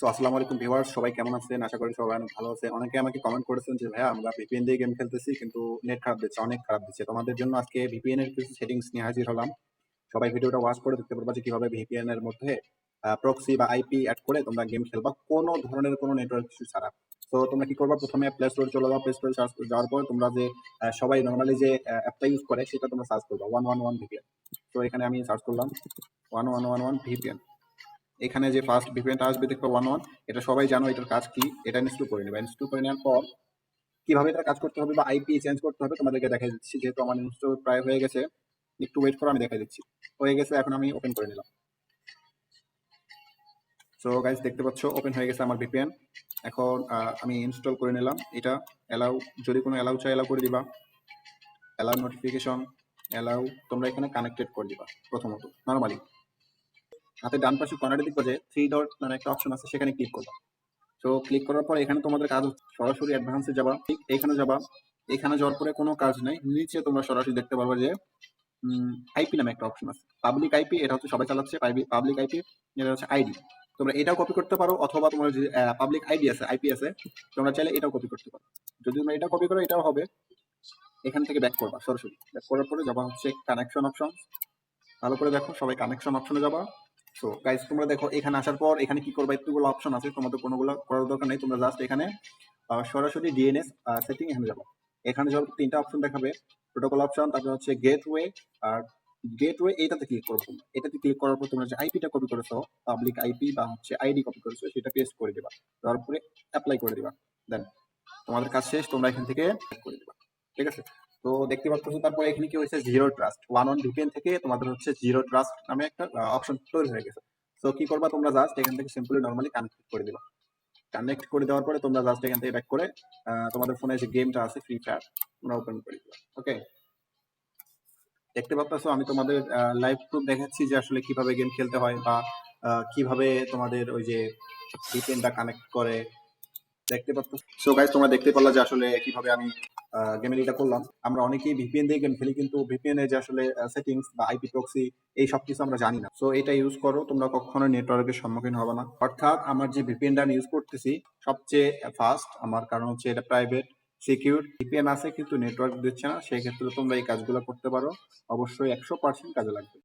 So আসসালামু আলাইকুম viewers, সবাই কেমন আছেন? আশা করি সবাই ভালো আছে অনেকে আমাকে কমেন্ট করেছেন যে, ভাইয়া, আমরা ভিপিএন দিয়ে গেম খেলতেছি, কিন্তু নেট খারাপ দিচ্ছে, অনেক খারাপ দিচ্ছে। তোমাদের জন্য আজকে ভিপিএন এর কিছু সেটিংস নিয়ে হাজির হলাম। সবাই ভিডিওটা ওয়াচ করে দেখতে পারবা যে কীভাবে ভিপিএন এর মধ্যে প্রক্সি বা আইপি অ্যাড করে তোমরা গেম খেলবা, কোনো ধরনের কোনো নেটওয়ার্ক ইস্যু ছাড়া। তো তোমরা কি করবা? প্রথমে প্লে স্টোরে চলে যাও প্লে স্টোরে সার্চ যাওয়ার পর তোমরা যে সবাই নর্মালি যে অ্যাপটা ইউজ করে, সেটা তোমরা সার্চ করবা। ওয়ান ওয়ান ওয়ান ভিপিএন তো এখানে আমি সার্চ করলাম। One one one one VPN এখানে যে ফার্স্ট ভিপিএনটা আসবে দেখবে ওয়ান ওয়ান এটা সবাই জানো এটার কাজ কি, এটা ইনস্টল করে নেবে। ইনস্টল করে নেওয়ার পর কীভাবে এটা কাজ করতে হবে বা আইপি চেঞ্জ করতে হবে তোমাদেরকে দেখাই দিচ্ছি, যেহেতু আমার ইনস্টল প্রায় হয়ে গেছে, একটু ওয়েট করো, আমি দেখাই দিচ্ছি। হয়ে গেছে, এখন আমি ওপেন করে নিলাম। সো গাইজ দেখতে পাচ্ছ ওপেন হয়ে গেছে আমার ভিপিএন এখন আমি ইনস্টল করে নিলাম। এটা অ্যালাউ যদি কোনো অ্যালাউ চাই অ্যালাউ করে দিবা। অ্যালাউ নোটিফিকেশন অ্যালাউ তোমরা এখানে কানেক্টেড করে দিবা, প্রথমত নর্মালি হাতে ডান পাশে কর্নারে দেখব যে থ্রি ডট মানে একটা অপশন আছে, সেখানে ক্লিক করবা। তো ক্লিক করার পর এখানে তোমাদের কাজ সরাসরি অ্যাডভান্সে যাবা, ঠিক এখানে যাবা। এখানে যাওয়ার পরে কোনো কাজ নাই, নিচে তোমরা সরাসরি দেখতে পারবে যে আইপি নামে একটা অপশন আছে। পাবলিক আইপি এটা হচ্ছে সবাই চালাচ্ছে পাবলিক আইপি এটা হচ্ছে আইডি তোমরা এটাও কপি করতে পারো, অথবা তোমার যে পাবলিক আইডি আছে আইপি আছে, তোমরা চাইলে এটাও কপি করতে পারো। যদি তোমরা এটা কপি করো, এটাও হবে। এখান থেকে ব্যাক করবা, সরাসরি। ব্যাক করার পরে যাবা হচ্ছে কানেকশন অপশন ভালো করে দেখো, সবাই কানেকশন অপশনে যাবা। সো গাইস তোমরা দেখো, এখানে আসার পর এখানে কি করবা? এতগুলো অপশন আছে, তোমাদের কোনোগুলো করার দরকার নেই। তোমরা জাস্ট এখানে সরাসরি ডিএনএস সেটিং এখানে যাব। এখানে যাওয়ার তিনটা অপশন দেখাবে প্রোটোকল অপশন তারপর হচ্ছে গেটওয়ে আর গেটওয়ে এটাতে ক্লিক করব। এটাতে ক্লিক করার পর তোমরা যে আইপিটা কপি করেছ পাবলিক আইপি বা হচ্ছে আইডি কপি করেছ, সেটা পেস্ট করে দিবা। তারপরে অ্যাপ্লাই করে দিবা। দেন তোমাদের কাজ শেষ, তোমরা এখান থেকে করে দিবা। ঠিক আছে? তো দেখতে পাচ্ছ তারপরে এখানে কি হয়েছে? Zero trust one on VPN থেকে তোমাদের হচ্ছে জিরো ট্রাস্ট নামে একটা অপশন তৈরি হয়ে গেছে। তো কি করবা তোমরা জাস্ট এখান থেকে সিম্পলি নর্মালি কানেক্ট করে দিবা। কানেক্ট করে দেওয়ার পরে তোমরা জাস্ট এখান থেকে ব্যাক করে তোমাদের ফোনে যে গেমটা আছে ফ্রি ফায়ার তোমরা ওপেন করে দিবা। ওকে দেখতে পাচ্ছ, আমি তোমাদের লাইভ প্রুফ দেখাচ্ছি যে আসলে কীভাবে গেম খেলতে হয় বা কীভাবে তোমাদের ওই যে ভিপিএনটা কানেক্ট করে দেখতে পাচ্ছ। সো গাইজ তোমরা দেখতে পারলা যে আসলে কীভাবে আমি গেমের এটা করলাম। আমরা অনেকেই ভিপিএন দিয়ে গেম খেলি, কিন্তু ভিপিএন এর যে আসলে সেটিংস বা আইপি প্রক্সি এই সব কিছু আমরা জানি না। সো এটা ইউজ করো, তোমরা কখনো নেটওয়ার্কের সম্মুখীন হবে না। অর্থাৎ আমার যে ভিপিএনটা আমি ইউজ করতেছি, সবচেয়ে ফাস্ট আমার কারণ হচ্ছে এটা প্রাইভেট সিকিউর ভিপিএন আছে, কিন্তু নেটওয়ার্ক দিচ্ছে না, সেই ক্ষেত্রে তোমরা এই কাজগুলো করতে পারো। অবশ্যই একশো পার্সেন্ট কাজে লাগবে।